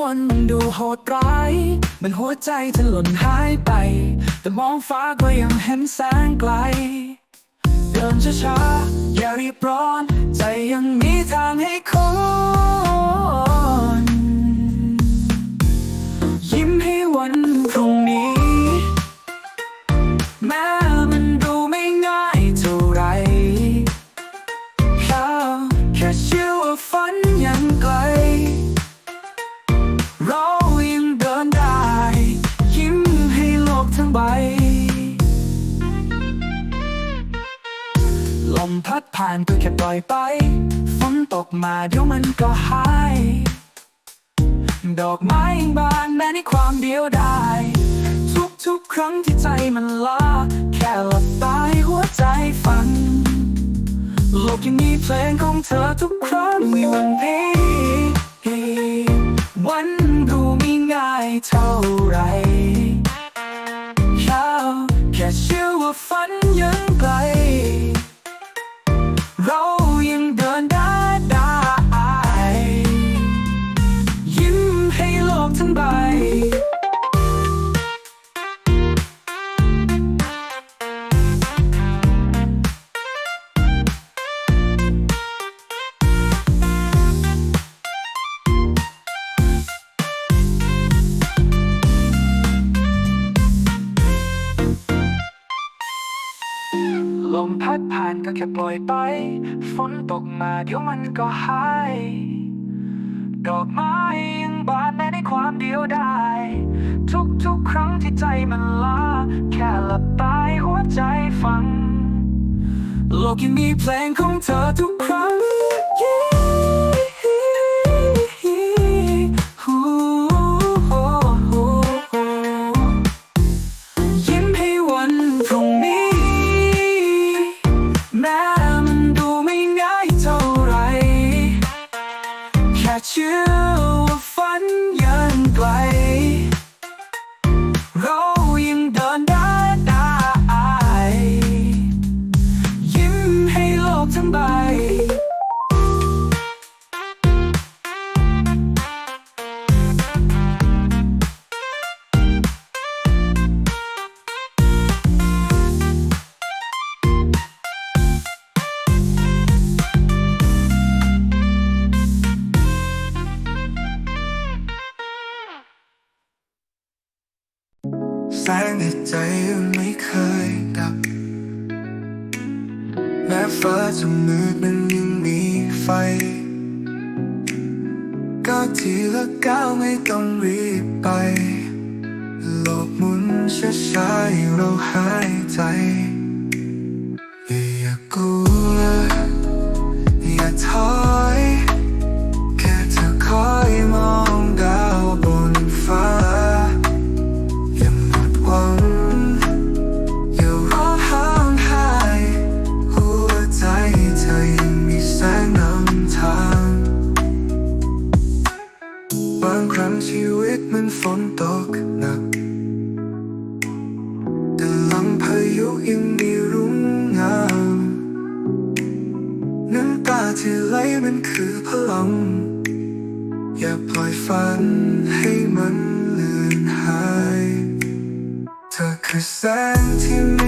วนมันดูโหดร้ายมันหัวใจจะหล่นหายไป แต่มองฟ้าก็ยังเห็นแสงไกล เดินช้าๆอย่ารีบร้อน ใจยังมีทางให้คน ผ่านก็แค่ปล่อยไป ฝนตกมาเดี๋ยวมันก็หาย ดอกไม้ยังบานแม้ในความเดียวดายทุกๆครั้งที่ใจมันล้าแค่หลับตาให้หัวใจฟังโลกยังมีเพลงของเธอทุกครั้งมีวันนี้วันดูไม่ง่ายเท่าไรแค่เชื่อว่าฝัน ผ่านก็แค่ปล่อยไป ฝนตกมาเดี๋ยวมันก็หาย ดอกไม้ยังบานแม้ในความเดียวดายทุกๆครั้งที่ใจมันล้า แค่หลับตายหัวใจฟัง โลกยังมีเพลงของเธอทุกครั้ง yeah. แสงในใจยังไม่เคยดับ แม้ฟ้าจะมืดมันยังมีไฟก้าวทีละก้าวไม่ต้องรีบไป โลกหมุนช้าๆเราหายใจาที่ไหลมันคือพลัง อย่าปล่อยฝันให้มันเลือนหาย เธอคือแสงที่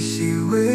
าง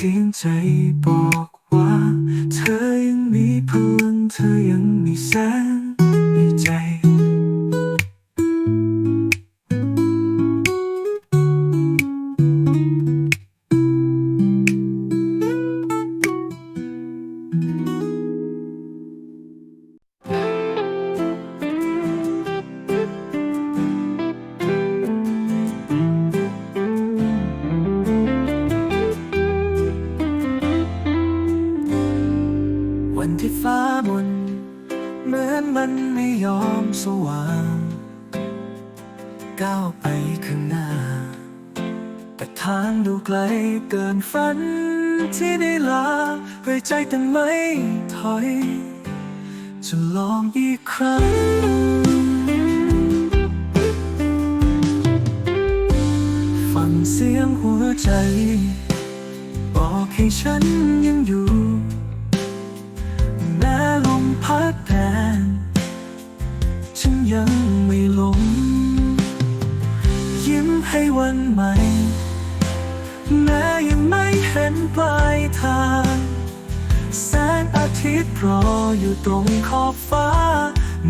ฟังเอย จะลองอีกครั้งฟังเสียงหัวใจ บอกให้ฉันยังอยู่แม้ลมพัดแรงฉันยังไม่ลง ยิ้มให้วันใหม่แม้ยังไม่เห็นปลาย รออยู่ตรงขอบฟ้า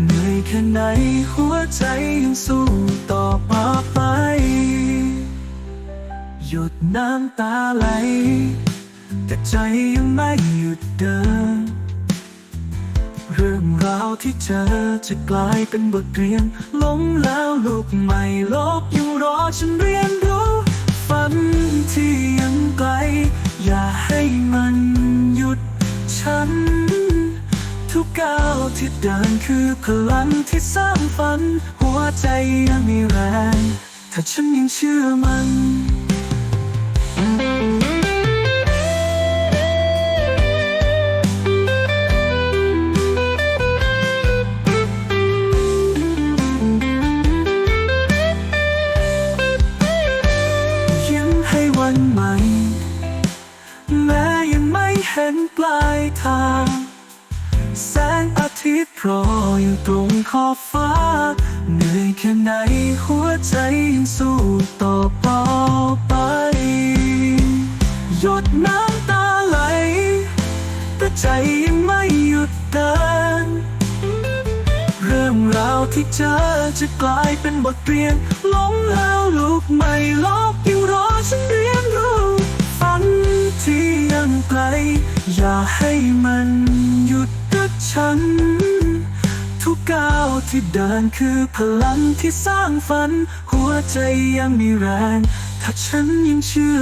เหนื่อยแค่ไหนหัวใจยังสู้ต่อมาไป หยุดน้ำตาไหล แต่ใจยังไม่หยุดเดิน เรื่องราวที่เจอจะกลายเป็นบทเรียนล้มแล้วลุกใหม่โลกยังรอฉันเรียนรู้ฝันที่ เดินคือพลังที่สร้างฝัน หัวใจยังมีแรง ถ้าฉันยังเชื่อมัน เจอจะกลายเป็นบทเรียนล้มแล้วลุกใหม่โลกยังรอฉันเรียนรู้ฝันที่ยังไกล อย่าให้มันหยุดกับฉัน ทุกก้าวที่เดินคือพลังที่สร้างฝัน หัวใจยังมีแรง ถ้าฉันยังเชื่อ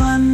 มัน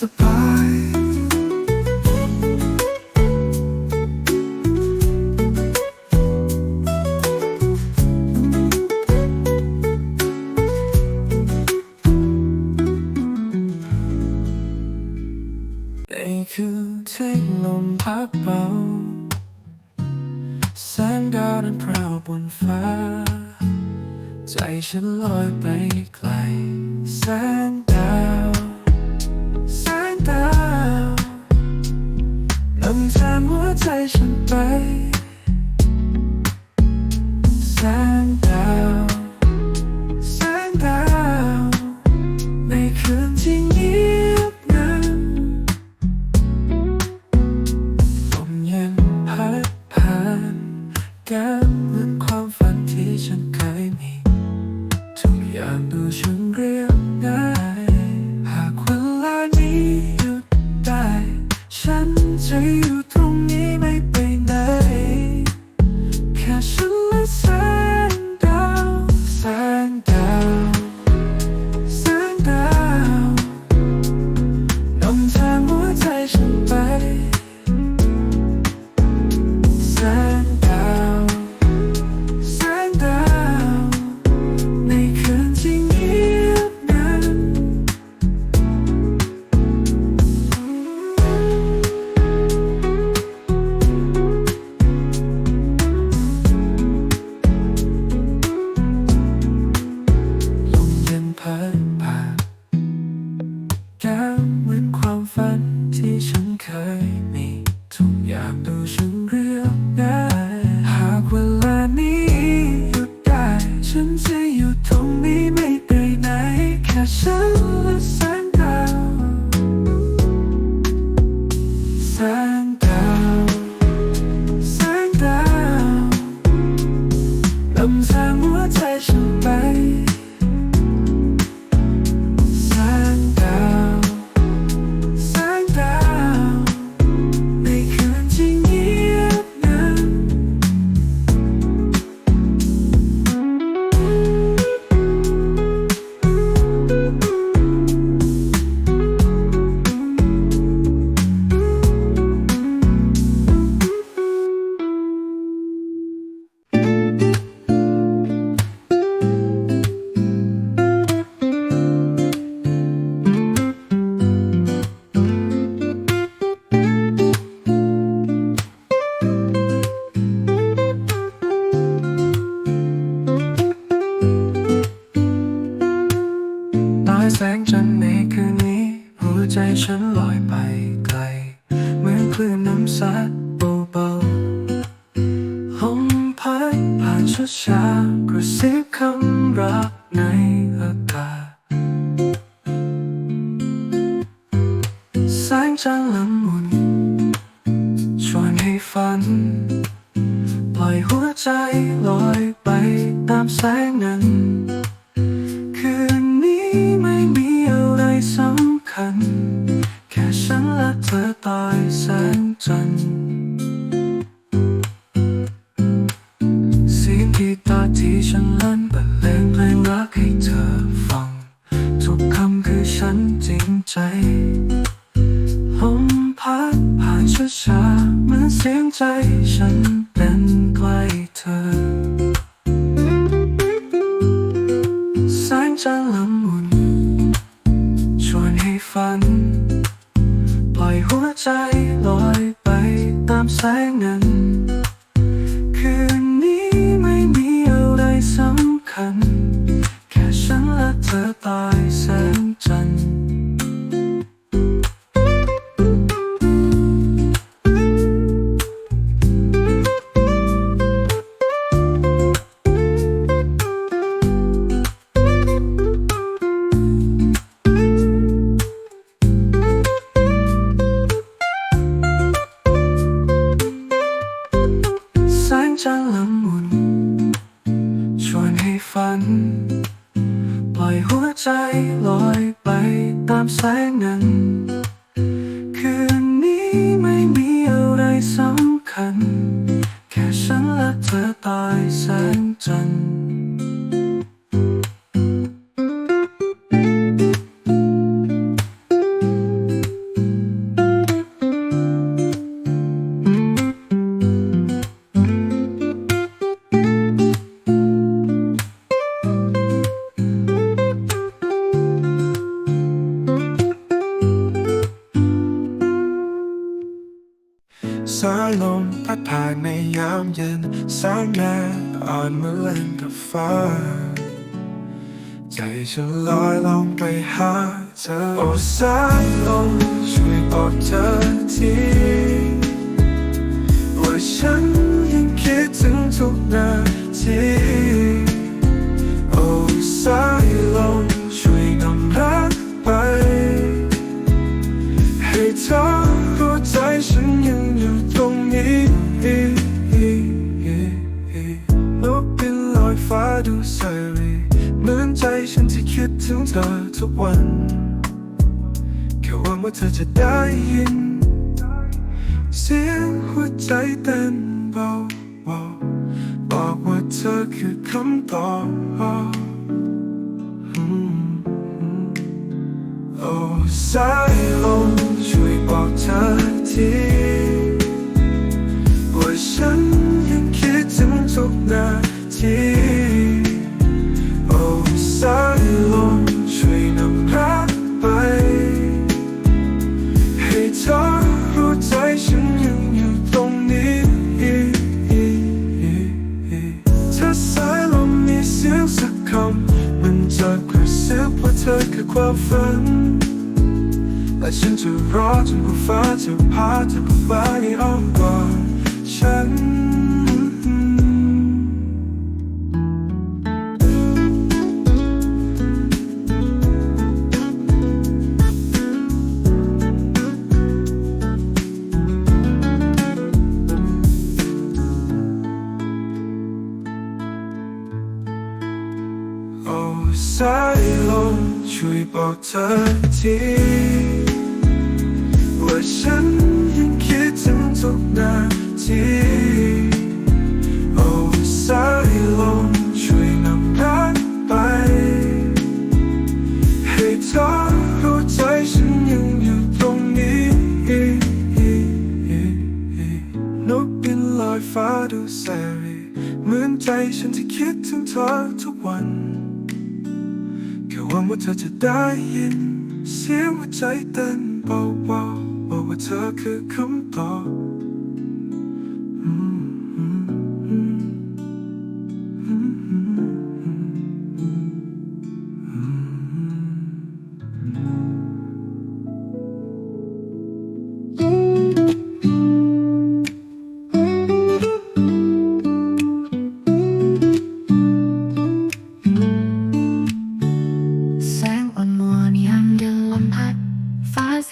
สบาย เคยมีทุกอย่างดูชัน ที่ฉันล้น หาเธอโอ้สายลมช่วยบอกเธอทีว่าฉันยังคิดถึงทุกนาทีโอ้สายลมช่วยนำรักไป ให้เธอรู้ใจฉันยังอยู่ตรงนี้นกบินลอยฟ้าดูสายรีเหมือนใจฉันที่คิดถึงเธอ ทุกวัน แค่หวังว่าเธอจะได้ยิน เสียงหัวใจเต้นเบาๆบอกว่าเธอคือคำตอบ Oh สายลมช่วยบอกเธอทีว่าฉันยังคิดถึงทุกนา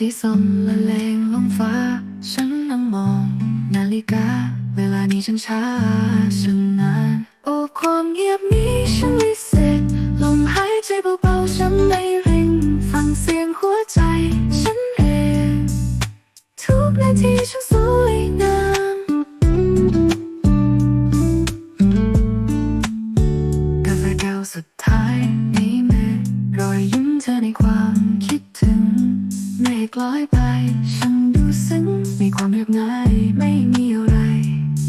สีส้มละเลงลงฟ้า ฉันนั่งมอง นาฬิกา เวลานี้ฉันช้าฉันนานโอ้ความเงียบนี้ฉันวิเศษลมหายใจเบาๆฉันไม่ริงฟังเสียงหัวใจ ฉันเองทุกนาทีฉัน ลอยไปฉันดูซึ้งมีความเรียบง่ายไม่มีอะไร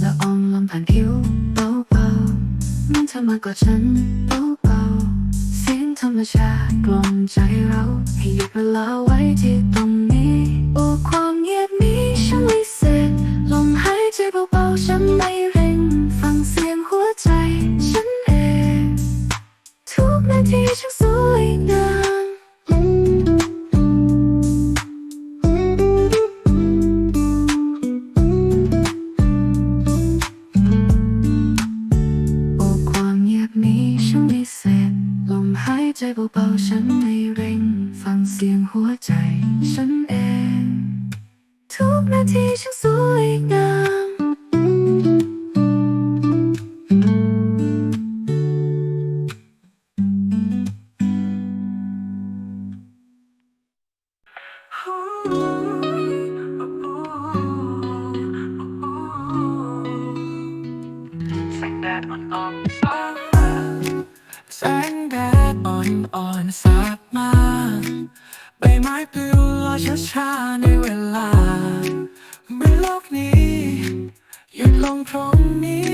ละอองลมผ่านผิวเบาๆมันเธอมากกว่าฉันเบาๆเสียงธรรมชาติกล่อมใจเราให้หยุดเวลาไว้ที่ตรงนี้โอ้ความเงียบนี้ฉันวิเศษลมหายใจเบาๆฉันไม่เร่งฟังเสียงหัวใจฉันเองทุกนาทีช่างสวยงาม งตรงนี้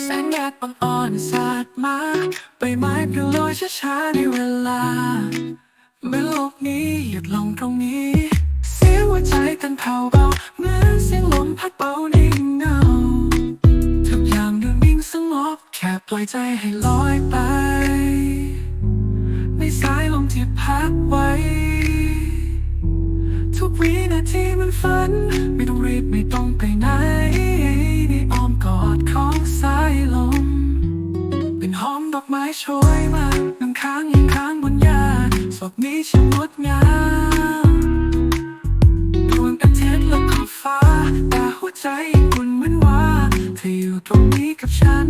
แสงแดดอ่อนๆสาดมาใบไม้ปลิวลอยช้าๆในเวลาเมื่อโลกนี้หยุดลงตรงนี้ เสียงหัวใจเต้นเผาเบาเหมือนเสียงลมพัดเบาในเงาทุกอย่างดูนิ่งสงบแค่ปล่อยใจให้ลอย ทีมันฝัน ไม่ต้องรีบไม่ต้องไปไหนในอ้อมกอดของสายลม เป็นหอมดอกไม้โชยมาน้ำค้างยังค้างบนหญ้าศพนี้ช่างดงามดวงอาทิตย์และขอบฟ้าแต่หัวใจยังอุ่นเหมือนว่าเธออยู่ตรงนี้กับฉัน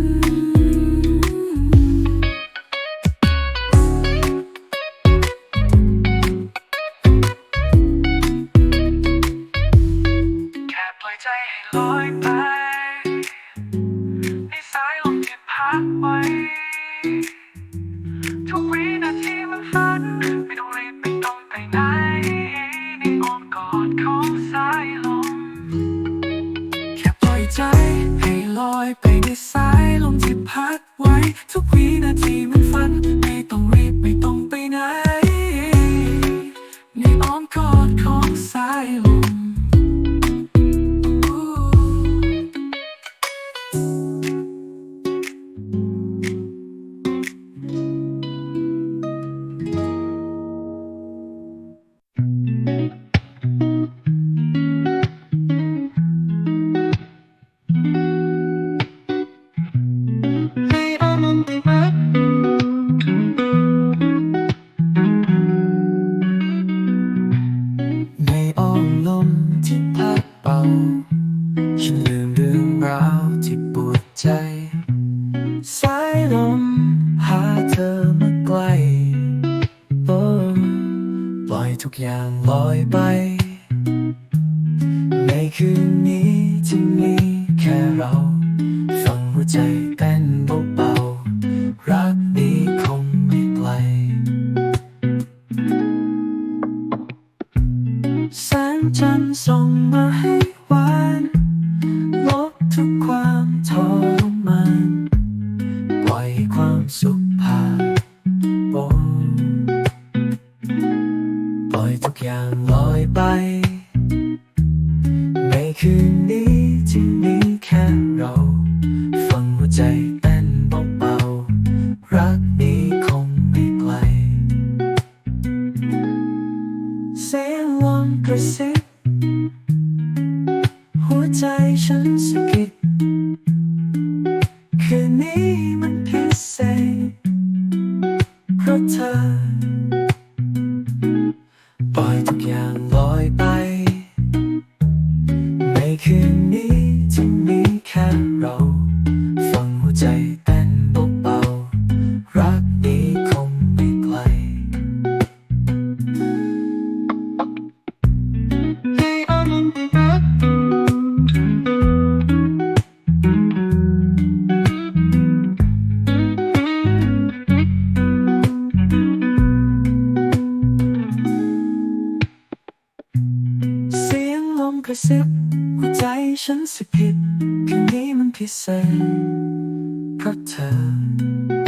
ใระซิบหัวใจฉันสิผิดคืนนี้มันพิเศษเพราะเธอ